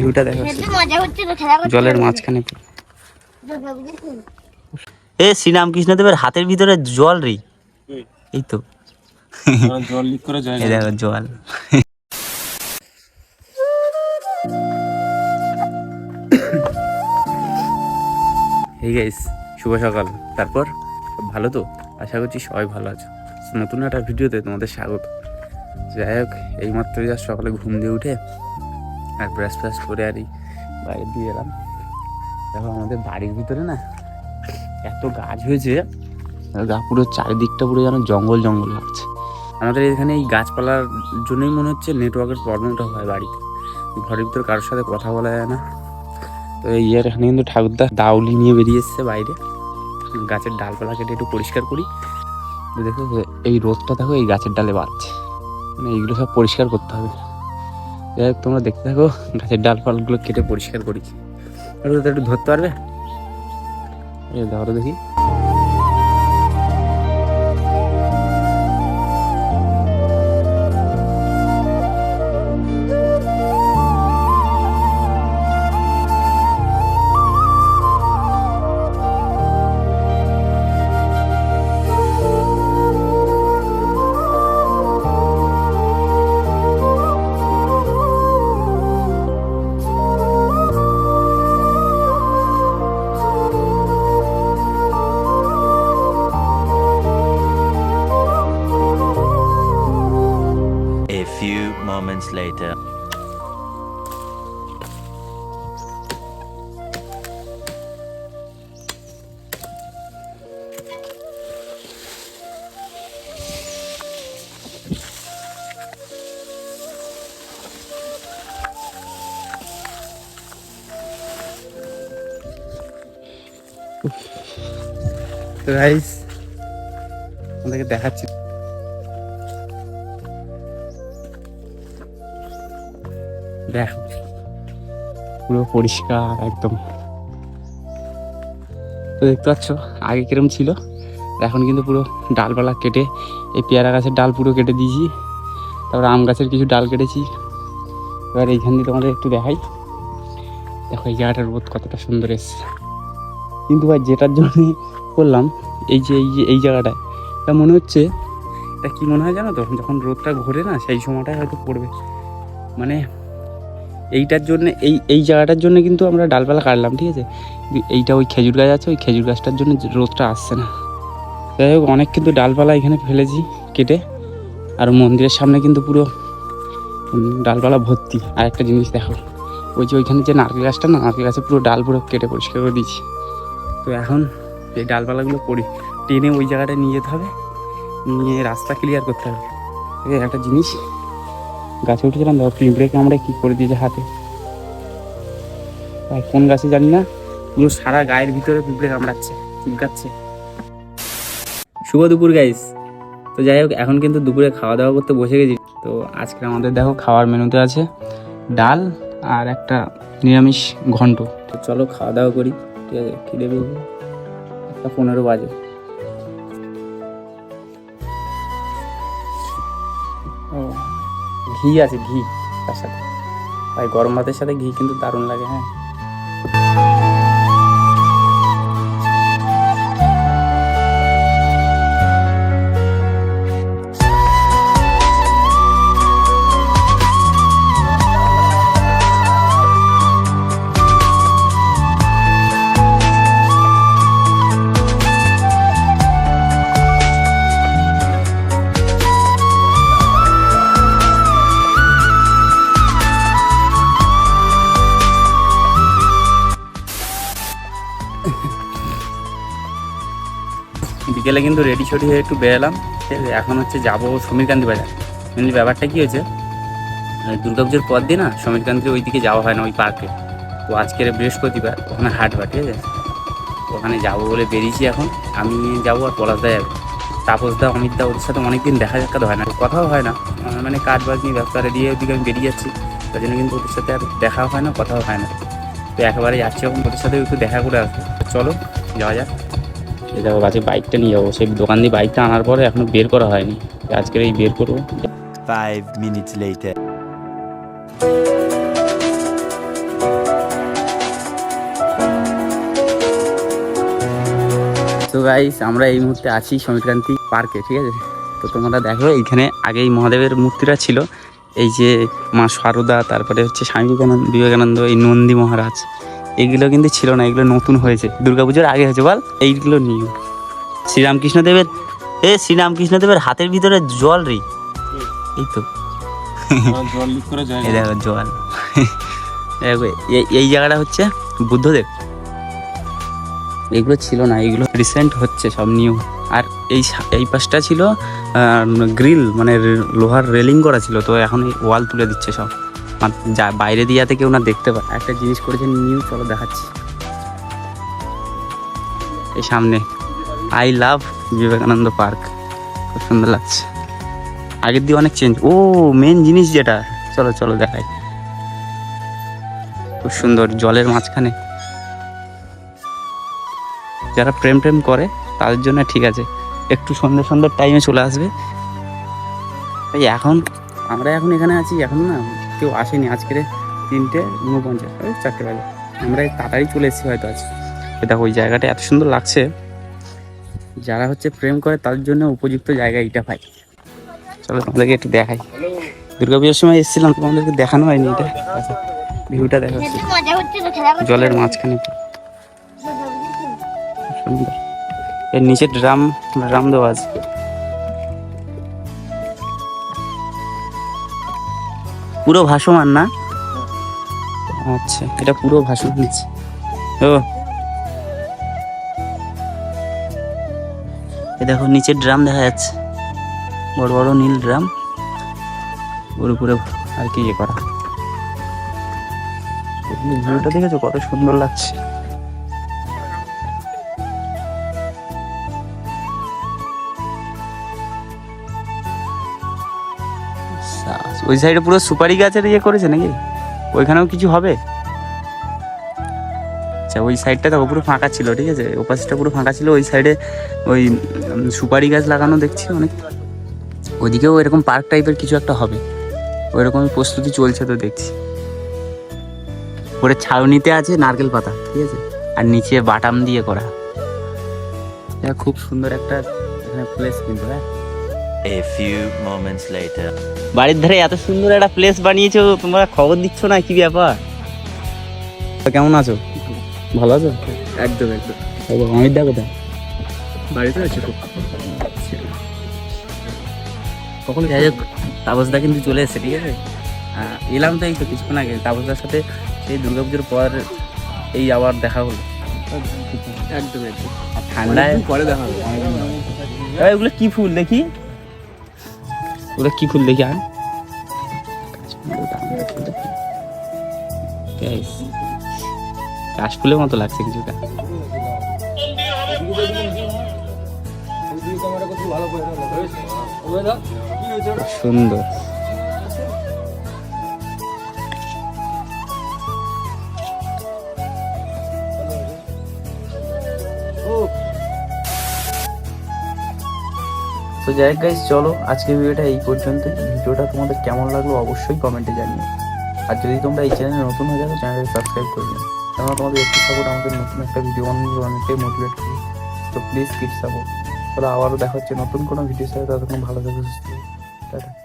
ভিউটা দেখো খেলতে মজা হচ্ছে তো খেলা করতে জলের মাঝখানে। এ শ্রীরাম কৃষ্ণদেবের হাতের ভিতরে জল রে। এই তো। জল লিক করে যায় দেখো জল। এই গাইস শুভ সকাল। তারপর? ভালো তো? আশা করছি সবাই ভালো আছো। নতুন একটা ভিডিওতে তোমাদের স্বাগত। যাই হোক এইমাত্র যা সকালে ঘুম দিয়ে উঠে আর ব্রাশ ফ্রাশ করে আর বাইরে দিয়ে এলাম। দেখো আমাদের বাড়ির ভিতরে না এত গাছ হয়েছে গা পুরো চারিদিকটা পুরো যেন জঙ্গল জঙ্গল লাগছে। আমাদের এখানে এই গাছপালার জন্যই মনে হচ্ছে নেটওয়ার্কের প্রবলেমটা হয় বাড়িতে। ঘরের ভিতর কারোর সাথে কথা বলা যায় না। তো ইয়ার এখানে কিন্তু ঠাকুরদা দাউলি নিয়ে বেরিয়ে এসছে বাইরে। গাছের ডালপালা কেটে একটু পরিষ্কার করি। দেখো এই রোদটা দেখো এই গাছের ডালে বাড়ছে। মানে এইগুলো সব পরিষ্কার করতে হবে। যাই হোক, তোমরা দেখতে থাকো, গাছের ডাল ফালগুলো কেটে পরিষ্কার করি একটু একটু ধরতে পারবে? ধরো দেখি। Moments later. তো গাইস আপনাদেরকে দেখাচ্ছি দেখো, পুরো পরিষ্কার একদম। তো দেখতে পাচ্ছ, আগে কিরম ছিল, এখন কিন্তু পুরো ডালপালা কেটে, এই পেয়ারা গাছের ডাল পুরো কেটে দিয়েছি, তারপর আম গাছের কিছু ডাল কেটেছি। এবার এইখান দিয়ে তোমাদের একটু দেখাই। দেখো, এই জায়গাটার রোদ কতটা সুন্দর এসছে। কিন্তু ভাই, যেটার জন্য করলাম, এই যে এই যে, এই জায়গাটায়, তা মনে হচ্ছে এটা কী মনে হয় জানো তো? যখন রোদটা ঘোরে না, সেই সময়টায় হয়তো পড়বে। মানে এইটার জন্য, এই এই জায়গাটার জন্য কিন্তু আমরা ডালপালা কাটলাম, ঠিক আছে? এইটা ওই খেজুর গাছ আছে, ওই খেজুর গাছটার জন্য রোদটা আসছে না। যাই হোক, অনেক কিন্তু ডালপালা এখানে ফেলেছি কেটে, আর মন্দিরের সামনে কিন্তু পুরো ডালপালা ভর্তি। আর একটা জিনিস দেখো, ওই যে ওইখানে যে নারকেল গাছটা না, নারকেল গাছে পুরো ডাল পুরো কেটে পরিষ্কার করে দিয়েছি। তো এখন এই ডালপালাগুলো পরি টেনে ওই জায়গাটায় নিয়ে যেতে হবে, নিয়ে রাস্তা ক্লিয়ার করতে হবে। একটা জিনিস গাছে উঠেছিলাম, দেখো পিঁপড়ে কামড়ে কী করে দিয়েছে হাতে। তাই কোন গাছে জানি না, পুরো সারা গায়ের ভিতরে পিঁপড়ে কামড়াচ্ছে, চুলকাচ্ছে। শুভ দুপুর গাইস তো যাই হোক, এখন কিন্তু দুপুরে খাওয়া দাওয়া করতে বসে গেছি। তো আজকে আমাদের দেখো খাওয়ার মেনুতে আছে ডাল আর একটা নিরামিষ ঘন্ট। তো চলো খাওয়া দাওয়া করি, ঠিক আছে? খিদে পেয়েছে একটা পনেরো বাজে। ও। ঘি আছে ঘি তার সাথে। ভাই গরম ভাতের সাথে ঘি কিন্তু দারুণ লাগে হ্যাঁ। বিকেলে কিন্তু রেডি শডি হয়ে একটু বেরালাম। এখন হচ্ছে যাব সমীরকান্তি বাজার। মেনলি ব্যাপারটা কী হয়েছে? দুর্গাপুজোর পর দিয়ে না সমীরকান্তির ওই দিকে যাওয়া হয় না ওই পার্কে তো আজকের বৃহস্পতিবার, ওখানে হাট বা ঠিক আছে? ওখানে যাব বলে বেরিয়েছি এখন। আমি যাব আর পলাশদা যাবে। তাপসদা অমিতদা ওদের সাথে অনেকদিন দেখা সাক্ষাৎ হয় না। কথাও হয় না। মানে কাজ বাজ নিয়ে ব্যবসা দিয়ে ওদিকে আমি বেরিয়ে যাচ্ছি। তার জন্য কিন্তু ওদের সাথে আর দেখাও হয় না, কথাও হয় না। তো একেবারে যাচ্ছি এখন, ওদের সাথে একটু দেখা করে আসব। চলো, যাওয়া যাক। এই দেখো গাছে বাইকটা নিয়ে যাব। সেই দোকান দিয়ে বাইকটা আনার পরে এখনও বের করা হয়নি। আজকের এই বের করব। ফাইভ মিনিট লেটে তো গাইস আমরা এই মুহূর্তে আছি সংক্রান্তি পার্কে ঠিক আছে? তো তোমরা দেখো এইখানে আগে এই মহাদেবের মূর্তিটা ছিল। এই যে মা সারদা তারপরে হচ্ছে স্বামী বিবেকানন্দ বিবেকানন্দ এই নন্দী মহারাজ। এইগুলো কিন্তু ছিল না এগুলো নতুন হয়েছে। দুর্গাপুজোর আগে হয়েছে বল। এইগুলো নিউ শ্রীরামকৃষ্ণ দেবের এ শ্রীরামকৃষ্ণ দেবের হাতের ভিতরে জল রে। এই তো। জল দেখো জল। দেখো এই- জায়গাটা হচ্ছে বুদ্ধদেব। এগুলো ছিল না এগুলো রিসেন্ট হচ্ছে সব নিউ আর এই এই পাশটা ছিল গ্রিল মানে লোহার রেলিং করা ছিল তো এখন এই ওয়াল তুলে দিচ্ছে সব। যা বাইরে দিয়ে যাতে কেউ না দেখতে পায়। একটা জিনিস করেছেন, নিউ, চলো দেখাচ্ছি। এই সামনে আই লাভ বিবেকানন্দ পার্ক। খুব সুন্দর লাগছে। আগের দিয়ে অনেক চেঞ্জ ও মেন জিনিস যেটা, চলো চলো দেখাই। খুব সুন্দর, জলের মাঝখানে। যারা প্রেম প্রেম করে, তাদের জন্য ঠিক আছে। একটু সন্ধ্যে সন্ধ্যার টাইমে চলে আসবে। এখন, আমরা এখন এখানে আছি, এখন না? কেউ আসেনি আজকের তিনটে ঊনপঞ্চাশ, ওই চারটে বাজে। আমরা তাড়াতাড়ি চলে এসেছি হয়তো আজ। দেখো, ওই জায়গাটা এত সুন্দর লাগছে। যারা হচ্ছে প্রেম করে, তাদের জন্য উপযুক্ত জায়গা এটা পাই চলো তোমাদেরকে একটু দেখাই। দুর্গা পুজোর সময় এসেছিলাম, তোমাদেরকে দেখানো হয়নি এটা। ভিউটা দেখা জলের মাঝখানে। সুন্দর। এর নিচে ড্রাম ড্রাম দেওয়া আছে। পুরো ভাসমান না? আচ্ছা এটা পুরো ভাসমান নিচ্ছে ও। এ দেখো নিচে ড্রাম দেখা যাচ্ছে। বড় বড় নীল ড্রাম। ওর উপরে আর কি ইয়ে করা। ভিউটা দেখেছ? কত সুন্দর লাগছে। ওই সাইডে পুরো সুপারি গাছের ইয়ে করেছে নাকি? ওইখানেও কিছু হবে? আচ্ছা ওই সাইডটা দেখো, পুরো ফাঁকা ছিল, ঠিক আছে? ওপাশটা পুরো ফাঁকা ছিল, ওই সাইডে ওই সুপারি গাছ লাগানো দেখছি অনেক। ওইদিকেও এরকম পার্ক টাইপের কিছু একটা হবে। ওইরকমই প্রস্তুতি চলছে তো দেখছি। ওপরে ছাউনিতে আছে নারকেল পাতা, ঠিক আছে? আর নিচে বাটাম দিয়ে করা। খুব সুন্দর একটা এখানে প্লেস কিন্তু হ্যাঁ? A few moments later. বাড়ির ধারে এত সুন্দর একটা প্লেস বানিয়েছো তোমরা খবর দিচ্ছ না? কি ব্যাপার? কেমন আছো? ভালো আছো? একদম একদম। অমিত দা কোথায়? বাড়িতে আছে কখন যাই হোক তাপসদা কিন্তু চলে এসেছে ঠিক আছে? এলাম তো এই তো কিছুক্ষণ আগে। তাপসদার সাথে সেই দুর্গাপুজোর পর এই আবার দেখা হলো। একদম একদম। ঠান্ডায় পরে দেখা হবে এবার এগুলো কি ফুল দেখি? ওগুলো কি ফুল দেখি আর কাশফুলের মতো লাগছে কিছুটা। সুন্দর। তো যাই গাইস চলো আজকের ভিডিওটা এই পর্যন্তই। ভিডিওটা তোমাদের কেমন লাগল অবশ্যই কমেন্টে জানিও। আর যদি তোমরা এই চ্যানেলে নতুন হয়ে যাবে চ্যানেলটা সাবস্ক্রাইব করে নিও কেননা তোমাদের একটু সাপোর্ট আমাদের নতুন একটা ভিডিও বানানোর অনেকটাই মোটিভেট করে তো প্লিজ কিপ সাপোর্ট তাহলে আবারও দেখা হচ্ছে নতুন কোনো ভিডিও সাথে, ততক্ষণ ভালো থাকে, সুস্থ টাটা।